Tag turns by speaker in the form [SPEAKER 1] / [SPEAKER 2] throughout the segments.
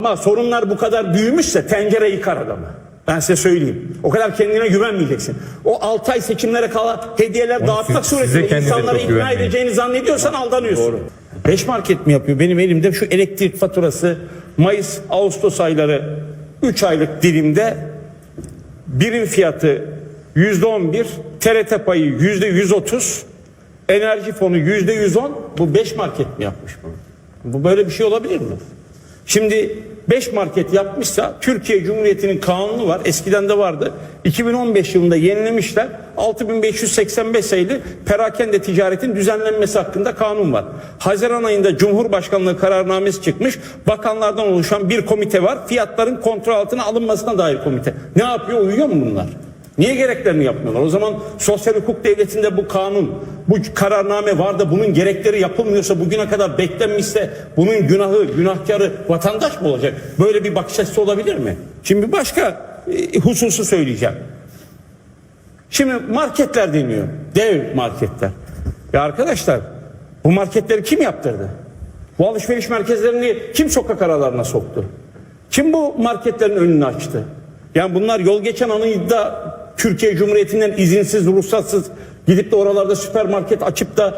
[SPEAKER 1] Ama sorunlar bu kadar büyümüşse tencere yıkar adamı. Ben size söyleyeyim. O kadar kendine güvenmeyeceksin. O 6 ay seçimlere kala hediyeler
[SPEAKER 2] Onu
[SPEAKER 1] dağıtmak
[SPEAKER 2] siz-
[SPEAKER 1] suretiyle insanları ikna
[SPEAKER 2] güvenmeyin.
[SPEAKER 1] edeceğini zannediyorsan aldanıyorsun. Doğru. 5 market mi yapıyor? Benim elimde şu elektrik faturası Mayıs, Ağustos ayları 3 aylık dilimde birim fiyatı yüzde on bir, TRT payı yüzde yüz otuz, enerji fonu yüzde yüz on. Bu beş market mi yapmış bunu? Bu böyle bir şey olabilir mi? Şimdi 5 market yapmışsa Türkiye Cumhuriyeti'nin kanunu var. Eskiden de vardı. 2015 yılında yenilemişler. 6585 sayılı perakende ticaretin düzenlenmesi hakkında kanun var. Haziran ayında Cumhurbaşkanlığı kararnamesi çıkmış. Bakanlardan oluşan bir komite var. Fiyatların kontrol altına alınmasına dair komite. Ne yapıyor? Uyuyor mu bunlar? Niye gereklerini yapmıyorlar? O zaman sosyal hukuk devletinde bu kanun, bu kararname var da bunun gerekleri yapılmıyorsa bugüne kadar beklenmişse bunun günahı, günahkarı vatandaş mı olacak? Böyle bir bakış açısı olabilir mi? Şimdi başka e, hususu söyleyeceğim. Şimdi marketler deniyor. Dev marketler. Ya arkadaşlar bu marketleri kim yaptırdı? Bu alışveriş merkezlerini kim sokak aralarına soktu? Kim bu marketlerin önünü açtı? Yani bunlar yol geçen anıydı Türkiye Cumhuriyeti'nden izinsiz, ruhsatsız gidip de oralarda süpermarket açıp da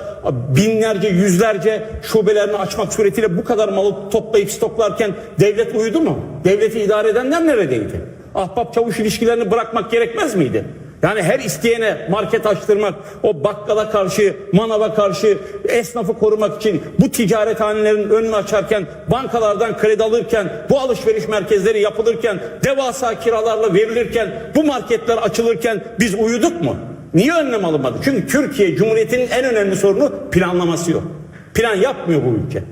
[SPEAKER 1] binlerce, yüzlerce şubelerini açmak suretiyle bu kadar malı toplayıp stoklarken devlet uyudu mu? Devleti idare edenler neredeydi? Ahbap çavuş ilişkilerini bırakmak gerekmez miydi? Yani her isteyene market açtırmak, o bakkala karşı, manava karşı, esnafı korumak için bu ticarethanelerin önünü açarken, bankalardan kredi alırken, bu alışveriş merkezleri yapılırken, devasa kiralarla verilirken, bu marketler açılırken biz uyuduk mu? Niye önlem alınmadı? Çünkü Türkiye Cumhuriyeti'nin en önemli sorunu planlaması yok. Plan yapmıyor bu ülke.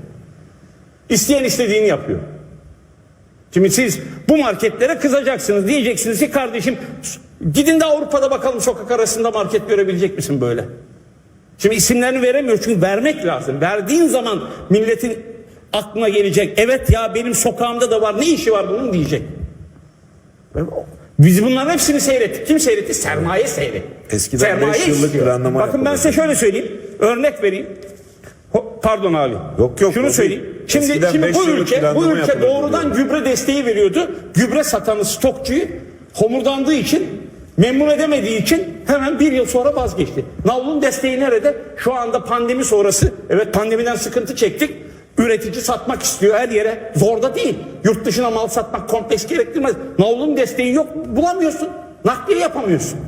[SPEAKER 1] İsteyen istediğini yapıyor. Şimdi siz bu marketlere kızacaksınız. Diyeceksiniz ki kardeşim gidin de Avrupa'da bakalım sokak arasında market görebilecek misin böyle? Şimdi isimlerini veremiyor çünkü vermek lazım. Verdiğin zaman milletin aklına gelecek. Evet ya benim sokağımda da var ne işi var bunun diyecek. Biz bunların hepsini seyrettik. Kim seyretti? Sermaye seyretti.
[SPEAKER 3] Eskiden beş yıllık
[SPEAKER 1] istiyor.
[SPEAKER 3] planlama
[SPEAKER 1] Bakın ben
[SPEAKER 3] yapılırdı.
[SPEAKER 1] size şöyle söyleyeyim. Örnek vereyim. Ho- Pardon abi.
[SPEAKER 3] Yok, yok,
[SPEAKER 1] Şunu
[SPEAKER 3] o
[SPEAKER 1] söyleyeyim.
[SPEAKER 3] değil.
[SPEAKER 1] Şimdi,
[SPEAKER 3] Eskiden
[SPEAKER 1] şimdi
[SPEAKER 3] beş
[SPEAKER 1] bu
[SPEAKER 3] yıllık
[SPEAKER 1] ülke, bu
[SPEAKER 3] planlama
[SPEAKER 1] ülke
[SPEAKER 3] yapılırdı
[SPEAKER 1] doğrudan gübre desteği veriyordu. Gübre satanı stokçuyu homurdandığı için memnun edemediği için hemen bir yıl sonra vazgeçti. Navlun desteği nerede? Şu anda pandemi sonrası evet pandemiden sıkıntı çektik. Üretici satmak istiyor her yere. Zorda değil. Yurt dışına mal satmak kompleks gerektirmez. Navlun desteği yok bulamıyorsun. Nakliye yapamıyorsun.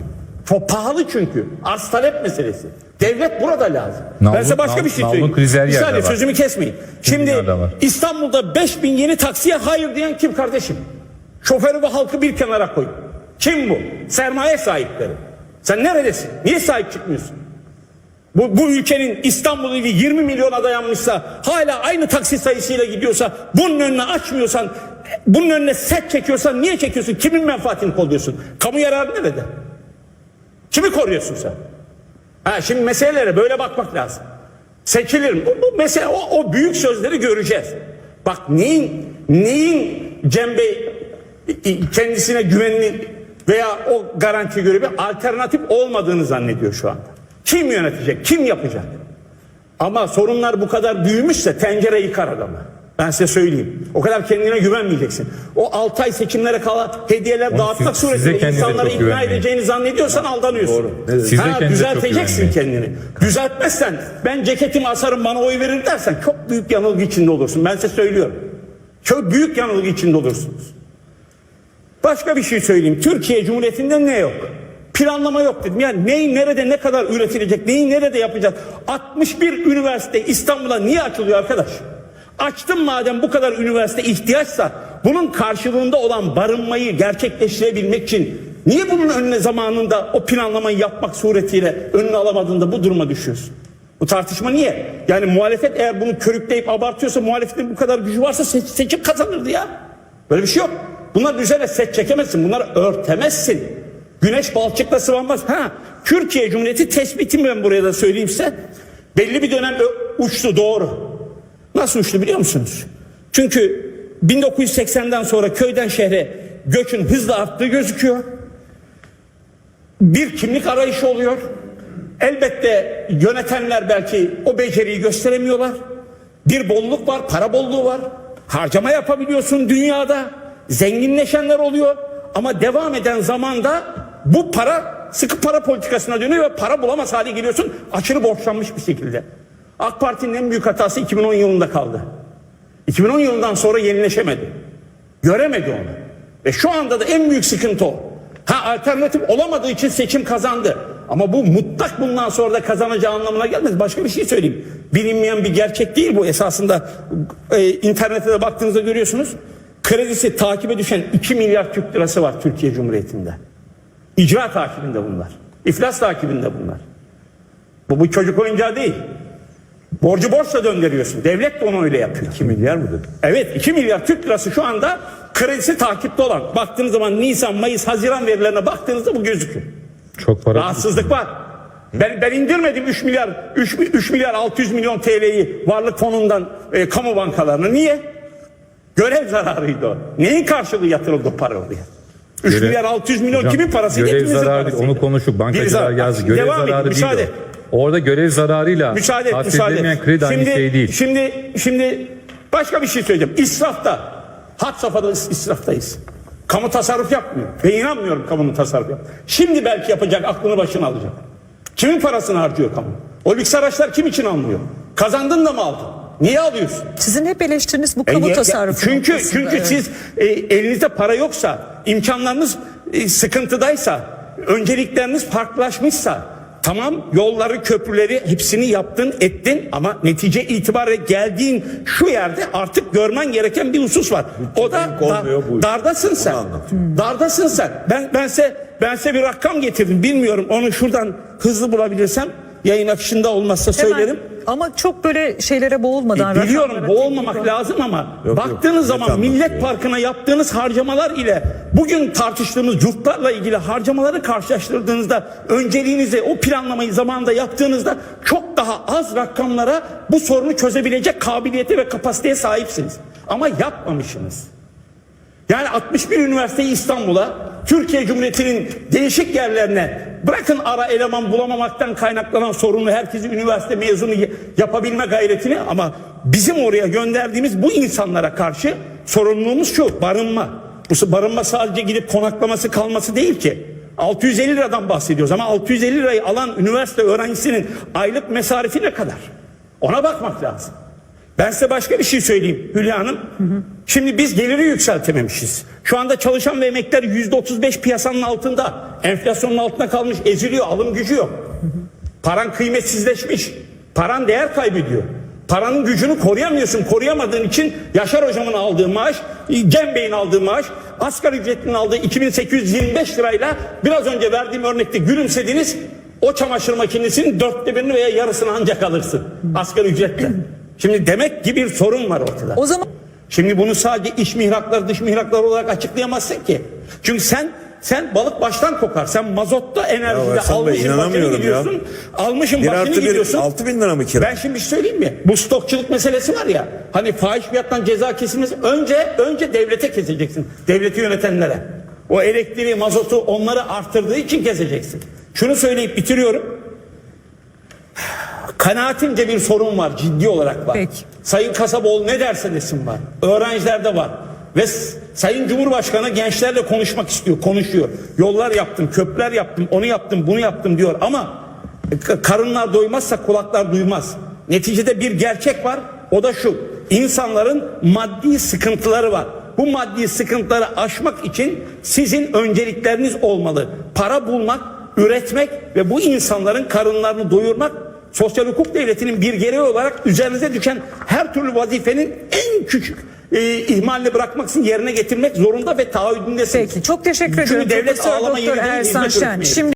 [SPEAKER 1] Çok pahalı çünkü. Arz talep meselesi. Devlet burada lazım. ben
[SPEAKER 2] Navlun-
[SPEAKER 1] size başka
[SPEAKER 2] nav-
[SPEAKER 1] bir şey söyleyeyim.
[SPEAKER 2] krizi her
[SPEAKER 1] Bir saniye sözümü kesmeyin. Şimdi. İstanbul'da 5000 yeni taksiye hayır diyen kim kardeşim? Şoförü ve halkı bir kenara koy. Kim bu? Sermaye sahipleri. Sen neredesin? Niye sahip çıkmıyorsun? Bu, bu ülkenin İstanbul ili 20 milyona dayanmışsa hala aynı taksi sayısıyla gidiyorsa bunun önüne açmıyorsan bunun önüne set çekiyorsan niye çekiyorsun? Kimin menfaatini kolluyorsun? Kamu yararı nerede? Kimi koruyorsun sen? Ha, şimdi meselelere böyle bakmak lazım. Seçilir mi? Bu, bu mesele, o, o büyük sözleri göreceğiz. Bak neyin neyin Cem Bey kendisine güvenli veya o garanti göre bir alternatif olmadığını zannediyor şu anda. Kim yönetecek? Kim yapacak? Ama sorunlar bu kadar büyümüşse tencere yıkar adamı. Ben size söyleyeyim. O kadar kendine güvenmeyeceksin. O 6 ay seçimlere kala hediyeler
[SPEAKER 2] Onu
[SPEAKER 1] dağıtmak
[SPEAKER 2] siz-
[SPEAKER 1] suretiyle insanları ikna edeceğini zannediyorsan aldanıyorsun.
[SPEAKER 3] Doğru. Dedin?
[SPEAKER 2] Siz
[SPEAKER 1] Ha, düzelteceksin kendini. Düzeltmezsen ben ceketimi asarım bana oy verir dersen çok büyük yanılgı içinde olursun. Ben size söylüyorum. Çok büyük yanılgı içinde olursunuz. Başka bir şey söyleyeyim. Türkiye Cumhuriyeti'nde ne yok? Planlama yok dedim. Yani neyi nerede ne kadar üretilecek, neyi nerede yapacak? 61 üniversite İstanbul'a niye açılıyor arkadaş? Açtım madem bu kadar üniversite ihtiyaçsa bunun karşılığında olan barınmayı gerçekleştirebilmek için niye bunun önüne zamanında o planlamayı yapmak suretiyle önünü alamadığında bu duruma düşüyorsun? Bu tartışma niye? Yani muhalefet eğer bunu körükleyip abartıyorsa muhalefetin bu kadar gücü varsa seç- seçim kazanırdı ya. Böyle bir şey yok. Bunlar üzerine set çekemezsin. Bunları örtemezsin. Güneş balçıkla sıvanmaz. Ha, Türkiye Cumhuriyeti tespitim ben buraya da söyleyeyim size. Belli bir dönem uçtu doğru. Nasıl uçtu biliyor musunuz? Çünkü 1980'den sonra köyden şehre göçün hızla arttığı gözüküyor. Bir kimlik arayışı oluyor. Elbette yönetenler belki o beceriyi gösteremiyorlar. Bir bolluk var, para bolluğu var. Harcama yapabiliyorsun dünyada. Zenginleşenler oluyor. Ama devam eden zamanda bu para sıkı para politikasına dönüyor ve para bulamaz hale geliyorsun. Aşırı borçlanmış bir şekilde. AK Parti'nin en büyük hatası 2010 yılında kaldı. 2010 yılından sonra yenileşemedi. Göremedi onu. Ve şu anda da en büyük sıkıntı o. Ha alternatif olamadığı için seçim kazandı. Ama bu mutlak bundan sonra da kazanacağı anlamına gelmez. Başka bir şey söyleyeyim. Bilinmeyen bir gerçek değil bu. Esasında e, internete de baktığınızda görüyorsunuz. Kredisi takibe düşen 2 milyar Türk lirası var Türkiye Cumhuriyeti'nde. İcra takibinde bunlar. İflas takibinde bunlar. Bu, bu çocuk oyuncağı değil. Borcu borçla döndürüyorsun. Devlet de onu öyle yapıyor.
[SPEAKER 2] 2 milyar mı dedi?
[SPEAKER 1] Evet 2 milyar Türk lirası şu anda kredisi takipte olan. Baktığınız zaman Nisan, Mayıs, Haziran verilerine baktığınızda bu gözüküyor.
[SPEAKER 3] Çok para.
[SPEAKER 1] Rahatsızlık var. Ben, ben indirmedim 3 milyar 3, 3 milyar 600 milyon TL'yi varlık fonundan e, kamu bankalarına. Niye? Görev zararıydı o. Neyin karşılığı yatırıldı para oraya? 3
[SPEAKER 3] Görev-
[SPEAKER 1] milyar 600 milyon
[SPEAKER 3] Hocam,
[SPEAKER 1] kimin parasıydı?
[SPEAKER 3] Görev
[SPEAKER 1] Hepimizin
[SPEAKER 3] zararı
[SPEAKER 1] parasıydı.
[SPEAKER 3] onu konuştuk. Bankacılar yazdı. Görev
[SPEAKER 1] Devam edin,
[SPEAKER 3] zararı
[SPEAKER 1] müsaade.
[SPEAKER 3] değil o. Orada görev zararıyla
[SPEAKER 1] Müsaade müsaade
[SPEAKER 3] kredi aynı
[SPEAKER 1] Şimdi,
[SPEAKER 3] şey değil.
[SPEAKER 1] şimdi, şimdi başka bir şey söyleyeceğim. İsrafta, had safhada is- israftayız. Kamu tasarruf yapmıyor. Ve inanmıyorum kamunun tasarruf yap. Şimdi belki yapacak, aklını başına alacak. Kimin parasını harcıyor kamu? O lüks araçlar kim için almıyor? Kazandın da mı aldın? Niye alıyorsun?
[SPEAKER 4] Sizin hep eleştiriniz bu
[SPEAKER 1] E,
[SPEAKER 4] kamu
[SPEAKER 1] ya-
[SPEAKER 4] tasarrufu.
[SPEAKER 1] Çünkü
[SPEAKER 4] noktasında,
[SPEAKER 1] çünkü
[SPEAKER 4] evet.
[SPEAKER 1] siz e, elinizde para yoksa, imkanlarınız e, sıkıntıdaysa, öncelikleriniz farklılaşmışsa, tamam yolları, köprüleri hepsini yaptın, ettin ama netice itibariyle geldiğin şu yerde artık görmen gereken bir husus var. O da
[SPEAKER 2] iş.
[SPEAKER 1] dardasın sen.
[SPEAKER 2] anlat.
[SPEAKER 1] Dardasın sen. Ben bense bense bir rakam getirdim. Bilmiyorum onu şuradan hızlı bulabilirsem yayın akışında olmazsa
[SPEAKER 4] Hemen-
[SPEAKER 1] söylerim.
[SPEAKER 4] Ama çok böyle şeylere boğulmadan.
[SPEAKER 1] E, biliyorum boğulmamak
[SPEAKER 4] teknik-
[SPEAKER 1] lazım ama
[SPEAKER 2] yok,
[SPEAKER 1] baktığınız
[SPEAKER 2] net
[SPEAKER 1] zaman. Millet Parkı'na yaptığınız harcamalar ile bugün tartıştığımız yurtlarla ilgili harcamaları karşılaştırdığınızda önceliğinizi o planlamayı zamanında yaptığınızda çok daha az rakamlara bu sorunu çözebilecek kabiliyete ve kapasiteye sahipsiniz. Ama yapmamışsınız. Yani 61 üniversiteyi İstanbul'a, Türkiye Cumhuriyeti'nin değişik yerlerine bırakın ara eleman bulamamaktan kaynaklanan sorunu herkesi üniversite mezunu yapabilme gayretini ama bizim oraya gönderdiğimiz bu insanlara karşı sorumluluğumuz şu barınma. Bu barınma sadece gidip konaklaması kalması değil ki. 650 liradan bahsediyoruz ama 650 lirayı alan üniversite öğrencisinin aylık mesarifi ne kadar? Ona bakmak lazım. Ben size başka bir şey söyleyeyim Hülya Hanım. Şimdi biz geliri yükseltememişiz. Şu anda çalışan ve emekliler yüzde 35 piyasanın altında. Enflasyonun altında kalmış, eziliyor, alım gücü yok. Paran kıymetsizleşmiş. Paran değer kaybediyor. Paranın gücünü koruyamıyorsun. Koruyamadığın için Yaşar Hocam'ın aldığı maaş, Cem Bey'in aldığı maaş, asgari ücretlinin aldığı 2825 lirayla biraz önce verdiğim örnekte gülümsediniz. O çamaşır makinesinin dörtte birini veya yarısını ancak alırsın asgari ücretle. Şimdi demek ki bir sorun var ortada.
[SPEAKER 4] O zaman
[SPEAKER 1] Şimdi bunu sadece iç mihraklar dış mihraklar olarak açıklayamazsın ki. Çünkü sen sen balık baştan kokar. Sen mazotta enerjide almışsın başını
[SPEAKER 2] inanamıyorum ya.
[SPEAKER 1] gidiyorsun. Almışın
[SPEAKER 2] Bir
[SPEAKER 1] başını
[SPEAKER 2] bir
[SPEAKER 1] gidiyorsun.
[SPEAKER 2] 6 bin lira mı kira?
[SPEAKER 1] Ben şimdi bir şey söyleyeyim mi? Bu stokçuluk meselesi var ya. Hani fahiş fiyattan ceza kesilmesi önce önce devlete keseceksin. Devleti yönetenlere. O elektriği, mazotu onları arttırdığı için keseceksin. Şunu söyleyip bitiriyorum. Kanaatimce bir sorun var, ciddi olarak var.
[SPEAKER 4] Peki.
[SPEAKER 1] Sayın Kasaboğlu ne derse desin var. Öğrencilerde var. Ve Sayın Cumhurbaşkanı gençlerle konuşmak istiyor, konuşuyor. Yollar yaptım, köprüler yaptım, onu yaptım, bunu yaptım diyor. Ama k- karınlar doymazsa kulaklar duymaz. Neticede bir gerçek var. O da şu. İnsanların maddi sıkıntıları var. Bu maddi sıkıntıları aşmak için sizin öncelikleriniz olmalı. Para bulmak, üretmek ve bu insanların karınlarını doyurmak sosyal hukuk devletinin bir gereği olarak üzerinize düşen her türlü vazifenin en küçük e, ihmalini bırakmaksın yerine getirmek zorunda ve taahhüdündesiniz.
[SPEAKER 4] peki çok teşekkür
[SPEAKER 1] Çünkü
[SPEAKER 4] ediyorum.
[SPEAKER 1] devlet
[SPEAKER 4] Profesör
[SPEAKER 1] ağlama
[SPEAKER 4] Doktor
[SPEAKER 1] yeri değil,
[SPEAKER 4] Ersan
[SPEAKER 1] hizmet
[SPEAKER 4] Şen.
[SPEAKER 1] üretme yeri.
[SPEAKER 4] Şimdi